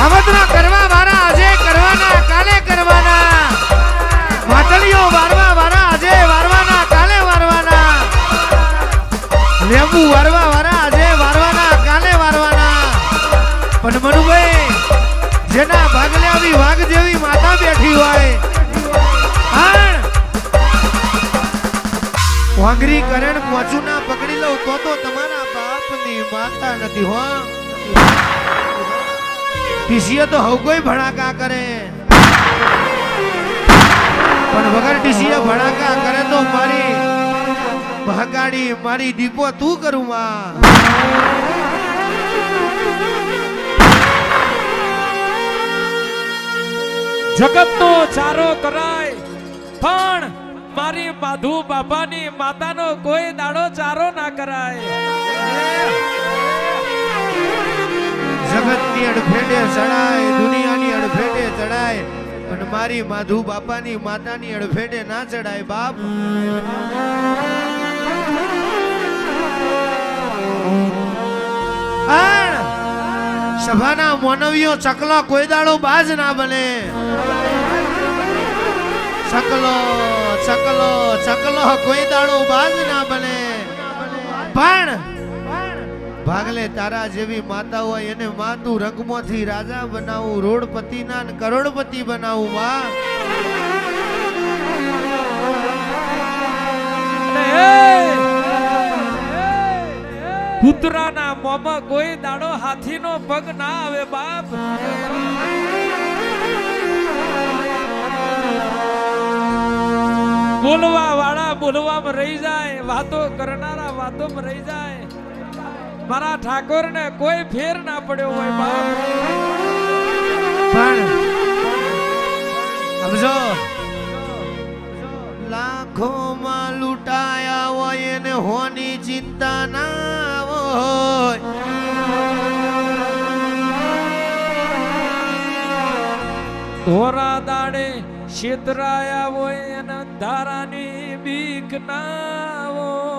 કાવતરા કરવા વાળા કરવાના કાલે કરવાના. માટલીઓ વારવા વાળા વારવાના કાલે વારવાના. લેંબુ વારવા વાળા આજે, વારવાના કાલે વારવાના. પણ જેના ભાગલે આવી વાઘ જેવી માતા બેઠી હોય. વાંગરી કરણ મોચું ના પકડી લઉં તો તો તમારા બાપની માતા નથી, હો. ટીસીએ તો હવ કોઈ ભડાકા કરે. પણ વગર ટીસીએ ભડાકા કરે તો મારી મહાકાળી મારી દીપો તું કરું માં. જગતનો ચારો કરાય, પણ મારી માધુ બાપાની માતાનો કોઈ દાડો ચારો ના કરાય. જગતની અડફેટે ચડાય, દુનિયાની અડફેટે ચડાય, પણ મારી માધુ બાપાની માતાની અડફેટે ના ચડાય, બાપ. સભાના મોનવીઓ ચકલો કોઈ દાડો બાજ ના બને. ચકલો ચકલો ચકલો કોઈ દાડો બાજ ના બને. પણ ભાગલે તારા જેવી માતા હોય એને માતું રંગમાંથી રાજા બનાવું, રોડપતિના કરોડપતિ બનાવું, માં. કૂતરાના મોમાં કોઈ દાડો હાથીનો પગ ના આવે, બાપ. બોલવા વાળા બોલવામાં રહી જાય, વાતો કરનારા વાતોમાં રહી જાય. મારા ઠાકોર ને કોઈ ફેર ના પડ્યો હોય બાપ. પણ સમજો. લાખોમાં લૂંટાયા હોય એને હોની ચિંતા ના હોય. ધોરા દાડે છેતરાયા હોય એને ધારાની બીક ના હોય.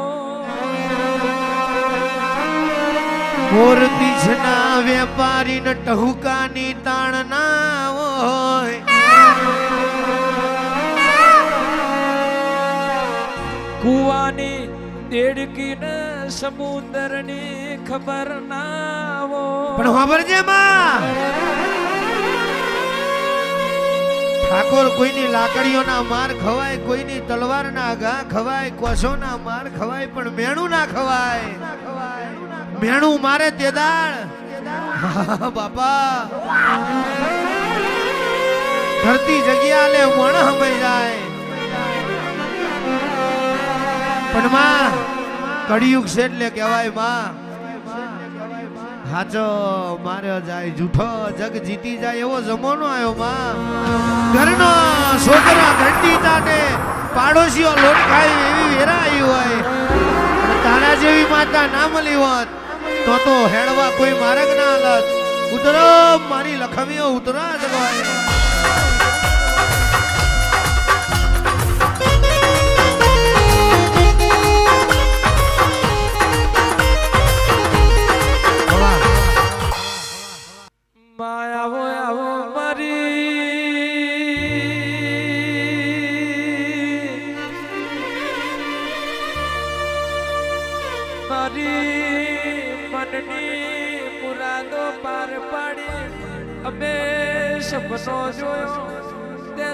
મોર પીછના વેપારી ને ટહુકાની તાણ ના હોય. કુવાની દેડકી ને સમુદ્રની ખબર ના હોય. પણ છે માં. ઠાકોર કોઈની લાકડીઓના માર ખવાય કોઈની તલવારના ઘા ખવાય કોસોના માર ખવાય પણ મેણું ના ખવાય. મેણું મારે તે દાળ. બાપા. ધરતી જગ્યા લે વણ હમઈ જાય. પણ માં, કળિયુગ છે એટલે કહેવાયમાં. હાચો માર્યો જાય જૂઠો જગ જીતી જાય એવો જમાનો આવ્યો માં. ઘરનો છોકરા ઘંટી ચાટે, પાડોશીઓ લોટ ખાય એવી વેરા આવી હોય તારા જેવી માતા ના મળી હોત. તો તો હેડવા કોઈ માર્ગ ના હાલત. ઉતરો મારી લખમીઓ ઉતરા જગવાય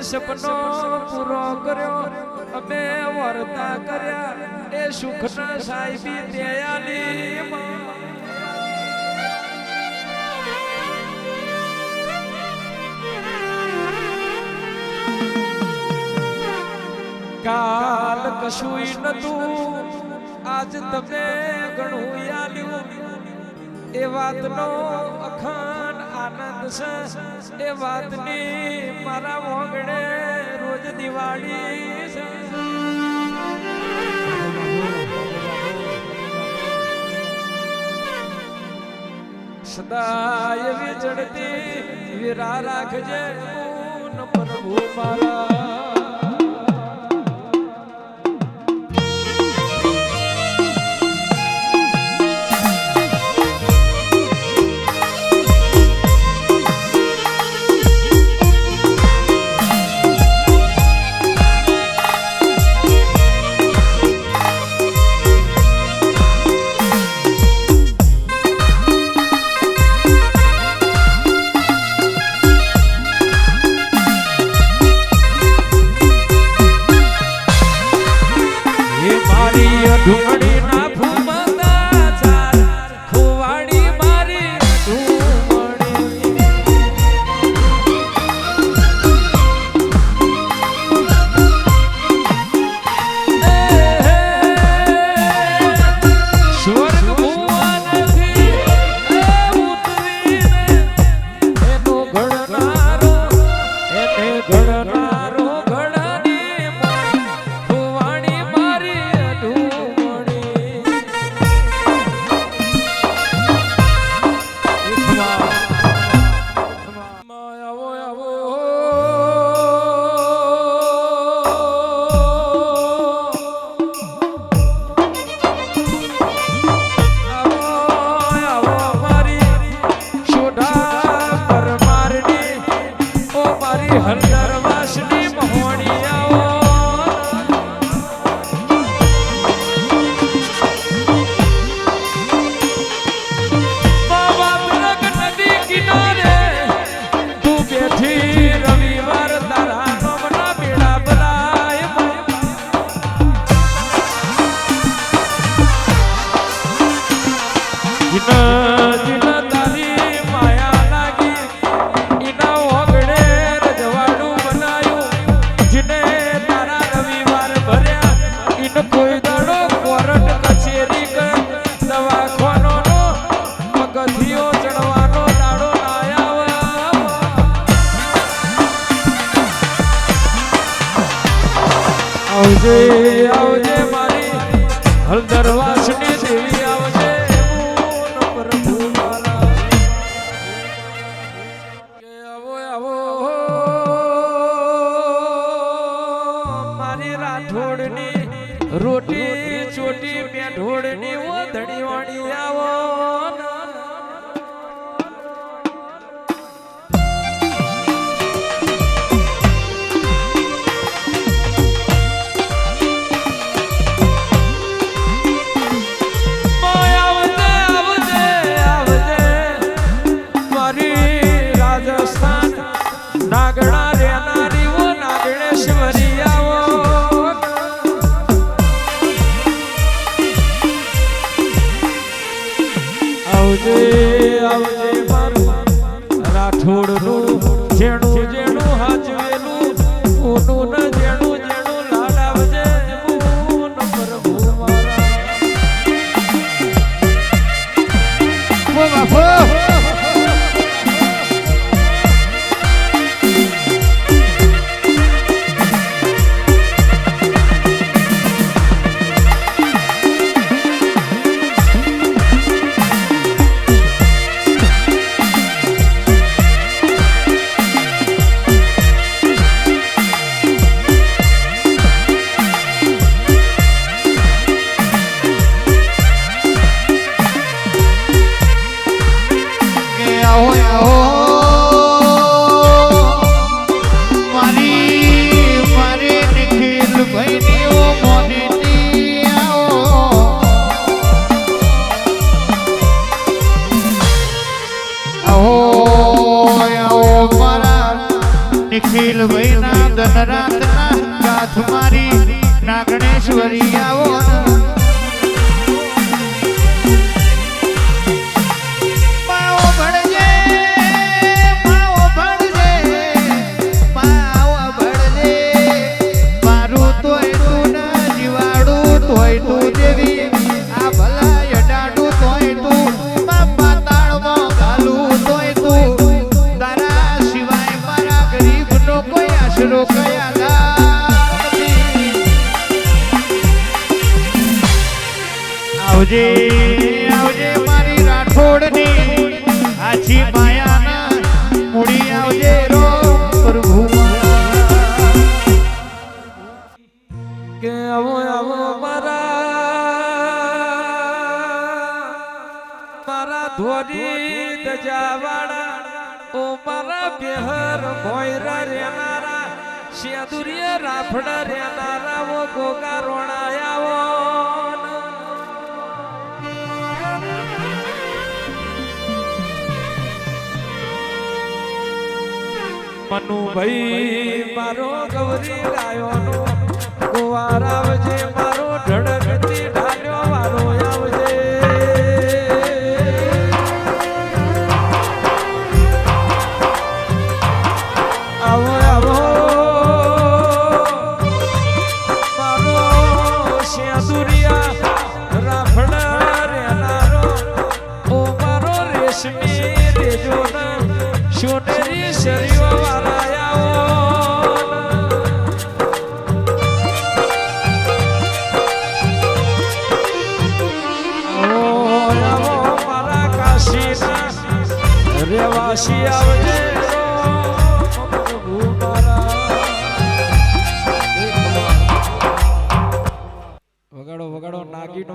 સપનો પૂરો કર્યો. અમે વર્તા કર્યા. એ સુખના સાહેબી દયાલી કાલ કશુંય નતું આજ તમે ઘણું યાલ્યું. એ વાતનો આનંદ છે એ વાતની મારા મોગડે રોજ દિવાળી છે. સદાય વિચડતી વિરા રાખજે પ્રભુ મારા. ધણી વાણી આવો você કુમારી ના ગણેશ્વરી. આવજે આવજે મારી રાઠોડની. આછી માયાના મૂડી આવજે રો, પ્રભુ કે આવો આવો મારા મારા ધોરી દજાવાડા ઓ મારા બેહર ભોયરા રેનારા શેદુરીએ રાફડા રેનારા ઓ ગોગા રોણાયાવો મનુ ભાઈ મારો ગૌરી લાયો સોનેરી શરીવા વાળાયાઓ ઓ આવો મારા કાશીના રેવાસી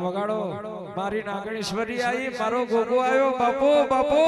વગાડો. મારી નાગણેશ્વરી આવી મારો ગોગો આવ્યો બાપો બાપો.